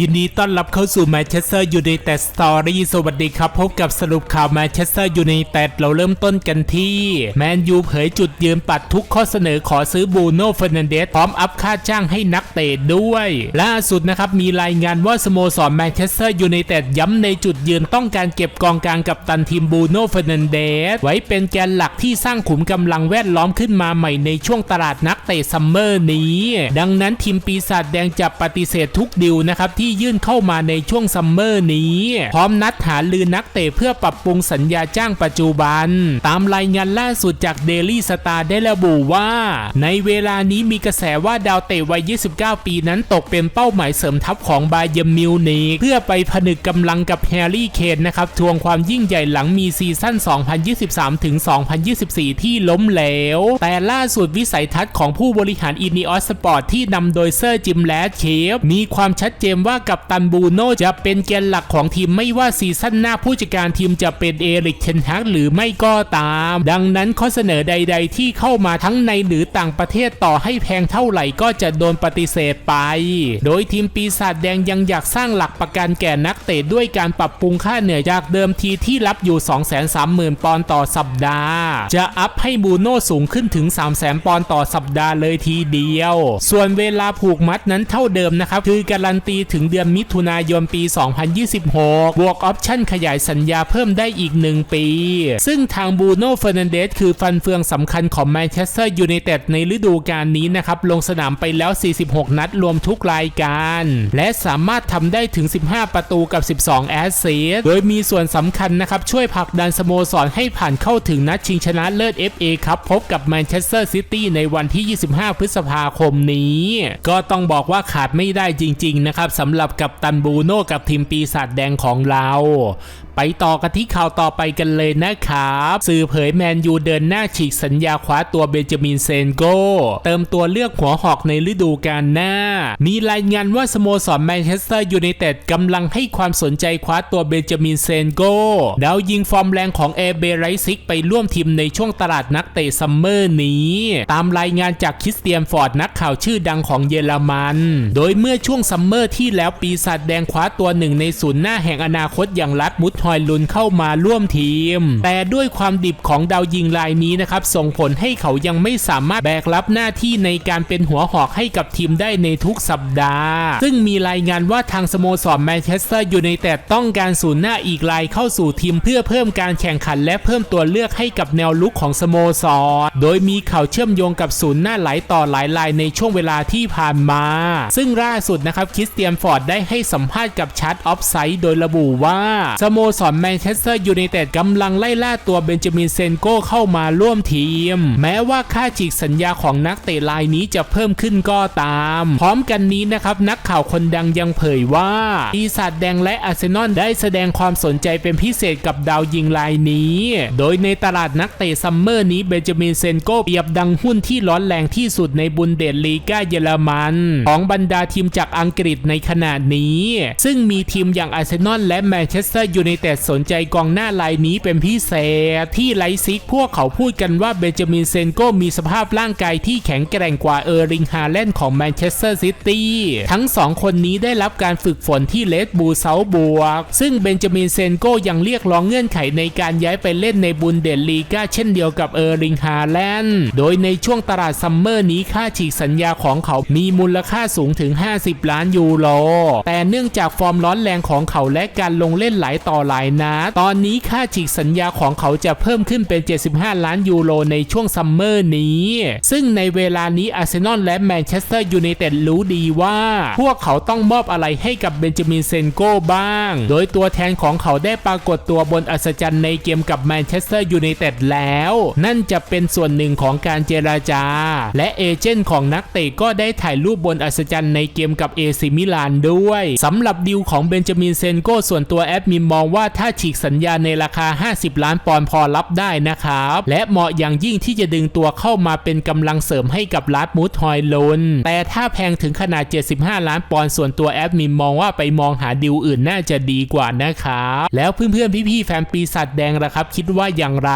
ยินดีต้อนรับเข้าสู่แมนเชสเตอร์ยูไนเต็ดสตอรี่สวัสดีครับ พบกับสรุปข่าวแมนเชสเตอร์ยูไนเต็ดเราเริ่มต้นกันที่ แมนยูเผยจุดยืนปัดทุกข้อเสนอขอซื้อบูโน่เฟอร์นันเดสพร้อมอัพค่าจ้างให้นักเตะด้วย ล่าสุดนะครับ มีรายงานว่าสโมสรแมนเชสเตอร์ยูไนเต็ดย้ำในจุดยืนต้องการเก็บกองกลางกับตันทีมบูโน่เฟอร์นันเดสไว้เป็นแกนหลักที่สร้างขุมกำลังแวดล้อมขึ้นมาใหม่ในช่วงตลาดนักเตะซัมเมอร์นี้ ดังนั้นทีมปีศาจแดงจะปฏิเสธทุกดิวนะครับที่ยื่นเข้ามาในช่วงซัมเมอร์นี้ พร้อมนัดหาลือนักเตะเพื่อปรับปรุงสัญญาจ้างปัจจุบัน ตามรายงานล่าสุดจากเดลี่สตาร์ได้ระบุว่า ในเวลานี้มีกระแสว่าดาวเตะวัย 29 ปีนั้นตกเป็นเป้าหมายเสริมทัพของบาเยมิวนิกเพื่อไปผนึกกำลังกับแฮร์รี่เคนนะครับทวงความยิ่งใหญ่หลังมีซีซั่น 2023 ถึง 2024 ที่ล้มเหลว แต่ล่าสุดวิสัยทัศน์ของผู้บริหารอินิออสสปอร์ตที่นำโดยเซอร์จิมแลดเคฟมีความชัดเจนว่ากับตันบูโน่จะเป็นแกนหลักของทีมไม่ว่าซีซั่นหน้าผู้จัดการทีมจะเป็นเอริกเทนฮากหรือไม่ก็ตาม ดังนั้นข้อเสนอใด ๆ ที่เข้ามาทั้งในหรือต่างประเทศต่อให้แพงเท่าไหร่ก็จะโดนปฏิเสธไป โดยทีมปีศาจแดงยังอยากสร้างหลักประกันแก่นักเตะด้วยการปรับปรุงค่าเหนื่อยจากเดิมทีที่รับอยู่ 230,000 ปอนด์ต่อสัปดาห์ จะอัพให้บูโน่สูงขึ้นถึง 300,000 ปอนด์ต่อสัปดาห์เลยทีเดียว ส่วนเวลาผูกมัดนั้นเท่าเดิมนะครับคือการันตีถึงเดือนมิถุนายนปี 2026 บวกออปชั่นขยายสัญญาเพิ่มได้อีก 1 ปี ซึ่งทางบูโน่เฟอร์นันเดสคือฟันเฟืองสำคัญของแมนเชสเตอร์ยูไนเต็ดในฤดูกาลนี้นะครับ ลงสนามไปแล้ว 46 นัดรวมทุกรายการ และสามารถทำได้ถึง 15 ประตูกับ 12 แอสซิสโดยมีส่วนสำคัญนะครับ ช่วยผลักดันสโมสรให้ผ่านเข้าถึงนัดชิงชนะเลิศ FA ครับ พบกับแมนเชสเตอร์ซิตี้ในวันที่ 25 พฤษภาคมนี้ ก็ต้องบอกว่าขาดไม่ได้จริง ๆ นะครับสำหรับกับตันบูโน่กับทีมปีศาจแดงของเรา ไปต่อกันที่ข่าวต่อไปกันเลยนะครับสื่อเผยแมนยูเดินหน้าฉีกสัญญาคว้าตัวเบนจามินเซนโก เติมตัวเลือกหัวหอกในฤดูกาลหน้า มีรายงานว่าสโมสรแมนเชสเตอร์ยูไนเต็ดกำลังให้ความสนใจคว้าตัวเบนจามินเซนโกดาวยิงฟอร์มแรงของเอเบไรซิกไปร่วมทีมในช่วงตลาดนักเตะซัมเมอร์นี้ ตามรายงานจากคริสเตียนฟอร์ดนักข่าวชื่อดังของเยอรมัน โดยเมื่อช่วงซัมเมอร์ที่แล้วปีศาจแดงคว้าตัวหนึ่งในศูนย์หน้าแห่งอนาคตอย่างรัดมุดฮอยลุนเข้ามาร่วมทีม แต่ด้วยความดิบของดาวยิงรายนี้นะครับ ส่งผลให้เขายังไม่สามารถแบกรับหน้าที่ในการเป็นหัวหอกให้กับทีมได้ในทุกสัปดาห์ ซึ่งมีรายงานว่าทางสโมสรแมนเชสเตอร์ยูไนเต็ดต้องการศูนย์หน้าอีกรายเข้าสู่ทีมเพื่อเพิ่มการแข่งขันและเพิ่มตัวเลือกให้กับแนวลุกของสโมสร โดยมีข่าวเชื่อมโยงกับศูนย์หน้าหลายต่อหลายรายในช่วงเวลาที่ผ่านมา ซึ่งล่าสุดนะครับคริสเตียนฟอร์ดได้ให้สัมภาษณ์กับชาร์ตออฟไซด์โดยระบุว่าสโมสรแมนเชสเตอร์ยูไนเต็ดกำลังไล่ล่าตัวเบนจามินเซนโกเข้ามาร่วมทีม แม้ว่าค่าฉีกสัญญาของนักเตะรายนี้จะเพิ่มขึ้นก็ตาม พร้อมกันนี้นะครับนักข่าวคนดังยังเผยว่าปีศาจแดงและอาร์เซนอลได้แสดงความสนใจเป็นพิเศษกับดาวยิงรายนี้ โดยในตลาดนักเตะซัมเมอร์นี้เบนจามินเซนโกเปรียบดังหุ้นที่ร้อนแรงที่สุดในบุนเดสลีกาเยอรมัน ของบรรดาทีมจากอังกฤษในขณะนี้ ซึ่งมีทีมอย่างอาร์เซนอลและแมนเชสเตอร์ยูไนเต็ดแต่สนใจกองหน้ารายนี้เป็นพิเศษ ที่ไลซิกพวกเขาพูดกันว่าเบนจามินเซนโกมีสภาพร่างกายที่แข็งแกร่งกว่าเออร์ริงฮาแลนด์ของแมนเชสเตอร์ซิตี้ทั้งสองคนนี้ได้รับการฝึกฝนที่เลดบูเซาบวก ซึ่งเบนจามินเซนโกยังเรียกร้องเงื่อนไขในการย้ายไปเล่นในบุนเดสลีกาเช่นเดียวกับเออร์ริงฮาแลนด์โดยในช่วงตลาดซัมเมอร์นี้ค่าฉีกสัญญาของเขามีมูลค่าสูงถึง 50 ล้านยูโรแต่เนื่องจากฟอร์มร้อนแรงของเขาและการลงเล่นหลายต่อหลายนัด ตอนนี้ค่าฉีกสัญญาของเขาจะเพิ่มขึ้นเป็น 75 ล้านยูโรในช่วงซัมเมอร์นี้ ซึ่งในเวลานี้อาร์เซนอลและแมนเชสเตอร์ยูไนเต็ดรู้ดีว่า พวกเขาต้องมอบอะไรให้กับเบนจามินเซนโก้บ้าง โดยตัวแทนของเขาได้ปรากฏตัวบนอัศจรรย์ในเกมกับแมนเชสเตอร์ยูไนเต็ดแล้ว นั่นจะเป็นส่วนหนึ่งของการเจราจา และเอเจนต์ของนักเตะก็ได้ถ่ายรูปบนอัศจรรย์ในเกมกับเอซิมิลานด้วยสำหรับดิวของเบนจามินเซนโก้ส่วนตัวแอดมินมองว่าว่าถ้าฉีกสัญญาในราคา 50 ล้านปอนด์พอรับได้นะครับ และเหมาะอย่างยิ่งที่จะดึงตัวเข้ามาเป็นกำลังเสริมให้กับลาดมูดฮอยลนแต่ถ้าแพงถึงขนาด 75 ล้านปอนด์ส่วนตัวแอดมินมองว่าไปมองหาดิวอื่นน่าจะดีกว่านะครับแล้วเพื่อนๆพี่ๆแฟนปีศาจแดงล่ะครับ คิดว่าอย่างไร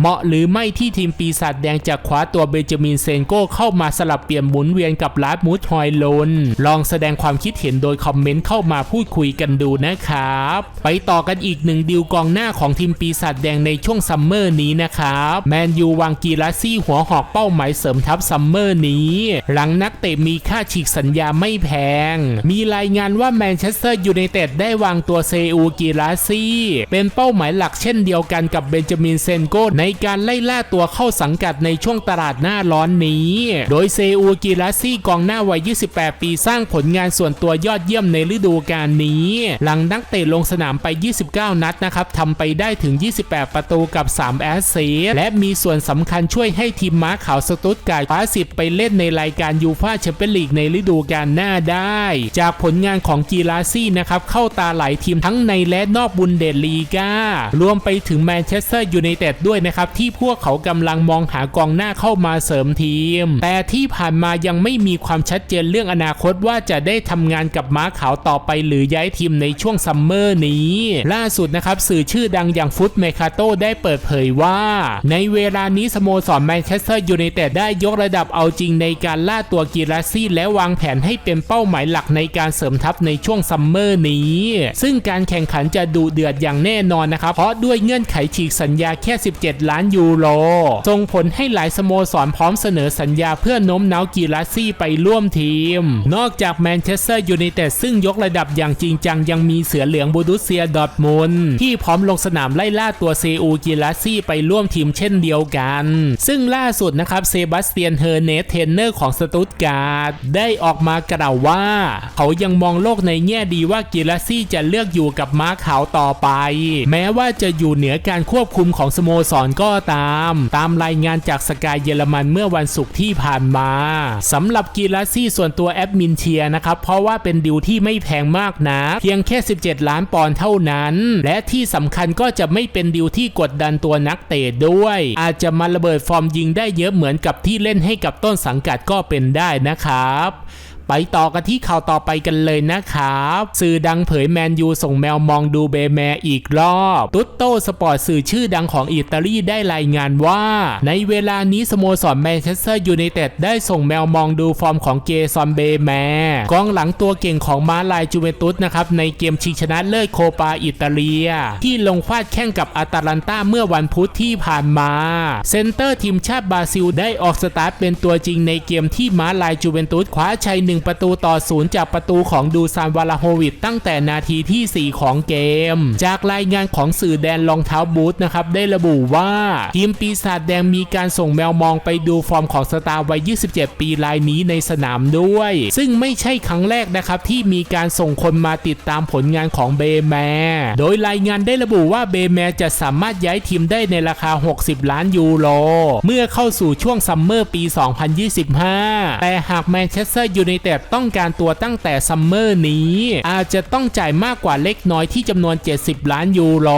เหมาะหรือไม่ที่ทีมปีศาจแดงจะคว้าตัวเบนจามินเซนโกเข้ามาสลับเปลี่ยนหมุนเวียนกับลาดมูดฮอยลนลองแสดงความคิดเห็นโดยคอมเมนต์เข้ามาพูดคุยกันดูนะครับ ไปต่อกันอีอีกหนึ่งดิวกองหน้าของทีมปีศาจแดงในช่วงซัมเมอร์นี้นะครับแมนยูวางกีราซี่หัวหอกเป้าหมายเสริมทัพซัมเมอร์นี้ หลังนักเตะมีค่าฉีกสัญญาไม่แพง มีรายงานว่าแมนเชสเตอร์ยูไนเต็ดได้วางตัวเซอูกีราซี่ เป็นเป้าหมายหลักเช่นเดียวกันกับเบนจามินเซนโกในการไล่ล่าตัวเข้าสังกัดในช่วงตลาดหน้าร้อนนี้ โดยเซอูกีราซี่กองหน้าวัย 28 ปีสร้างผลงานส่วนตัวยอดเยี่ยมในฤดูกาลนี้ หลังนักเตะลงสนามไป 29นัดนะครับทำไปได้ถึง 28 ประตูกับ 3 แอสซิสและมีส่วนสำคัญช่วยให้ทีมม้าขาวสตุตการ์ดคว้าสิทธิ์ไปเล่นในรายการยูฟาแชมเปี้ยนลีกในฤดูกาลหน้าได้ จากผลงานของกีราซี่นะครับเข้าตาหลายทีมทั้งในและนอกบุนเดสลีการวมไปถึงแมนเชสเตอร์ยูไนเต็ดด้วยนะครับที่พวกเขากำลังมองหากองหน้าเข้ามาเสริมทีม แต่ที่ผ่านมายังไม่มีความชัดเจนเรื่องอนาคตว่าจะได้ทำงานกับม้าขาวต่อไปหรือย้ายทีมในช่วงซัมเมอร์นี้ล่าาสุดนะครับสื่อชื่อดังอย่างฟุตเมคาโตได้เปิดเผยว่า ในเวลานี้สโมสรแมนเชสเตอร์ยูไนเต็ดได้ยกระดับเอาจริงในการล่าตัวกีราซี่และวางแผนให้เป็นเป้าหมายหลักในการเสริมทัพในช่วงซัมเมอร์นี้ ซึ่งการแข่งขันจะดุเดือดอย่างแน่นอนนะครับ เพราะด้วยเงื่อนไขฉีกสัญญาแค่ 17 ล้านยูโรส่งผลให้หลายสโมสรพร้อมเสนอสัญญาเพื่อโน้มน้าวกีราซี่ไปร่วมทีม นอกจากแมนเชสเตอร์ยูไนเต็ดซึ่งยกระดับอย่างจริงจังยังมีเสือเหลืองบูดุสเซียดอทมุน ที่พร้อมลงสนามไล่ล่าตัวเซอูกีราซี่ไปร่วมทีมเช่นเดียวกัน ซึ่งล่าสุดนะครับเซบาสเตียนเฮอร์เนสเทนเนอร์ของสตุตการ์ดได้ออกมากล่าวว่า เขายังมองโลกในแง่ดีว่ากีราซี่จะเลือกอยู่กับม้าขาวต่อไป แม้ว่าจะอยู่เหนือการควบคุมของสโมสรก็ตาม ตามรายงานจากสกายเยอรมันเมื่อวันศุกร์ที่ผ่านมาสำหรับกีราซี่ส่วนตัวแอดมินเชียนะครับ เพราะว่าเป็นดิวที่ไม่แพงมากนะ เพียงแค่ 17 ล้านปอนด์เท่านั้นและที่สำคัญก็จะไม่เป็นดิวที่กดดันตัวนักเตะด้วย อาจจะมาระเบิดฟอร์มยิงได้เยอะเหมือนกับที่เล่นให้กับต้นสังกัดก็เป็นได้นะครับ ไปต่อกันที่ข่าวต่อไปกันเลยนะครับสื่อดังเผยแมนยูส่งแมวมองดูเบแมอีกรอบ ตุตโตสปอร์ตสื่อชื่อดังของอิตาลีได้รายงานว่า ในเวลานี้สโมสรแมนเชสเตอร์ยูไนเต็ดได้ส่งแมวมองดูฟอร์มของเกซอนเบแมกองหลังตัวเก่งของมาลายจูเวนตุสนะครับในเกมชิงชนะเลิศโคปาอิตาเลีย ที่ลงฟาดแข่งกับอาตาลันตาเมื่อวันพุธที่ผ่านมา เซนเตอร์ทีมชาติบราซิลได้ออกสตาร์ทเป็นตัวจริงในเกมที่มาลายจูเวนตุสคว้าชัยหนึ่งประตูต่อศูนย์จากประตูของดูซานวาลาโฮวิชตั้งแต่นาทีที่ 4 ของเกม จากรายงานของสื่อแดนรองเท้าบูทนะครับ ได้ระบุว่าทีมปีศาจแดงมีการส่งแมวมองไปดูฟอร์มของสตาร์วัย 27 ปีรายนี้ในสนามด้วย ซึ่งไม่ใช่ครั้งแรกนะครับที่มีการส่งคนมาติดตามผลงานของเบแมโดยรายงานได้ระบุว่าเบแมจะสามารถย้ายทีมได้ในราคา 60 ล้านยูโร เมื่อเข้าสู่ช่วงซัมเมอร์ปี 2025 แต่หากแมนเชสเตอร์ยูไนเต็ดต้องการตัวตั้งแต่ซัมเมอร์นี้ อาจจะต้องจ่ายมากกว่าเล็กน้อยที่จำนวน 70 ล้านยูโร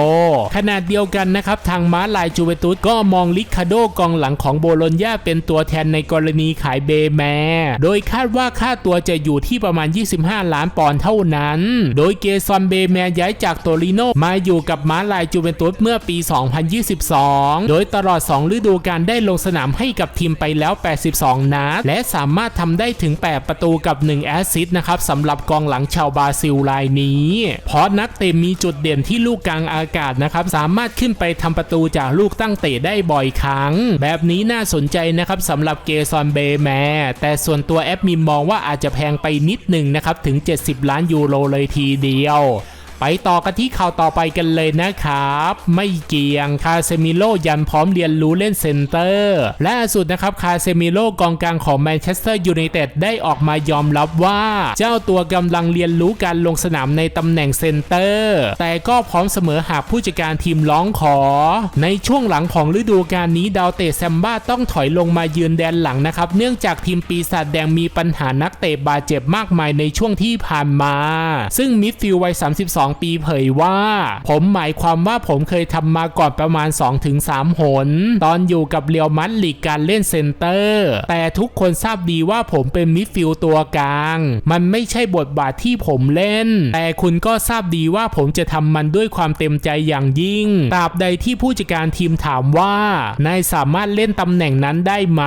ขนาดเดียวกันนะครับ ทางม้าลายจูเวนตุสก็มองลิคาโดกองหลังของโบโลญญาเป็นตัวแทนในกรณีขายเบแมโดยคาดว่าค่าตัวจะอยู่ที่ประมาณ 25 ล้านปอนด์เท่านั้น โดยเกซอนเบแมย้ายจากโตริโนมาอยู่กับม้าลายจูเวนตุสเมื่อปี 2022 โดยตลอด 2 ฤดูกาลได้ลงสนามให้กับทีมไปแล้ว 82 นัดและสามารถทำได้ถึง 8 ประตูกับ 1 แอสซิสต์นะครับสำหรับกองหลังชาวบราซิลรายนี้เพราะนักเตะมีจุดเด่นที่ลูกกลางอากาศนะครับสามารถขึ้นไปทำประตูจากลูกตั้งเตะได้บ่อยครั้ง แบบนี้น่าสนใจนะครับสำหรับเกซอนเบแมแต่ส่วนตัวแอปมีมมองว่าอาจจะแพงไปนิดหนึ่งนะครับถึง 70 ล้านยูโรเลยทีเดียว ไปต่อกันที่ข่าวต่อไปกันเลยนะครับ ไม่เกี่ยงคาเซมิโลยันพร้อมเรียนรู้เล่นเซนเตอร์แล่าสุดนะครับคาเซมิโลกองกลางของแมนเชสเตอร์ยูไนเต็ดได้ออกมายอมรับว่า เจ้าตัวกำลังเรียนรู้การลงสนามในตำแหน่งเซนเตอร์ แต่ก็พร้อมเสมอหากผู้จัดการทีมร้องขอ ในช่วงหลังของฤดูกาลนี้ดาวเตะแซมบ้าต้องถอยลงมายืนแดนหลังนะครับ เนื่องจากทีมปีศาจแดงมีปัญหานักเตะบาดเจ็บมากมายในช่วงที่ผ่านมา ซึ่งมิดฟิลด์วัย 32 2 ปีเผยว่า ผมหมายความว่าผมเคยทำมาก่อนประมาณ 2-3 หน ตอนอยู่กับเรียวมัดลีกการเล่นเซนเตอร์ แต่ทุกคนทราบดีว่าผมเป็นมิดฟิลด์ตัวกลาง มันไม่ใช่บทบาทที่ผมเล่น แต่คุณก็ทราบดีว่าผมจะทำมันด้วยความเต็มใจอย่างยิ่ง ตราบใดที่ผู้จัดการทีมถามว่า นายสามารถเล่นตำแหน่งนั้นได้ไหม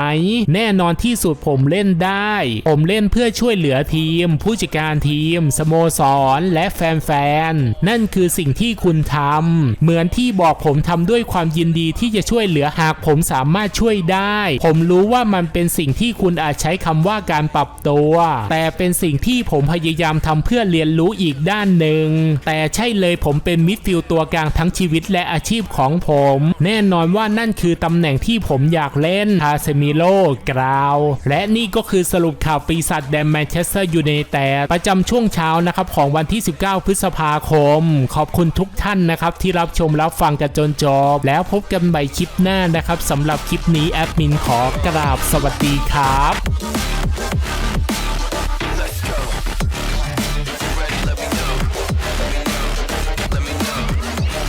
แน่นอนที่สุดผมเล่นได้ ผมเล่นเพื่อช่วยเหลือทีม ผู้จัดการทีม สโมสร และแฟนๆนั่นคือสิ่งที่คุณทำเหมือนที่บอกผมทำด้วยความยินดีที่จะช่วยเหลือหากผมสามารถช่วยได้ ผมรู้ว่ามันเป็นสิ่งที่คุณอาจใช้คำว่าการปรับตัว แต่เป็นสิ่งที่ผมพยายามทำเพื่อเรียนรู้อีกด้านหนึ่ง แต่ใช่เลยผมเป็นมิดฟิลตัวกลางทั้งชีวิตและอาชีพของผม แน่นอนว่านั่นคือตำแหน่งที่ผมอยากเล่นคาเซมิโลกราว และนี่ก็คือสรุปข่าวปีศาจแดนแมนเชสเตอร์ยูไนเต็ดประจำช่วงเช้านะครับของวันที่ 19 พฤษภาาคม ขอบคุณทุกท่านนะครับ ที่รับชมรับฟังกันจนจบ แล้วพบกันใหม่คลิปหน้านะครับสำหรับคลิปนี้แอดมินขอกราบสวัสดีครับ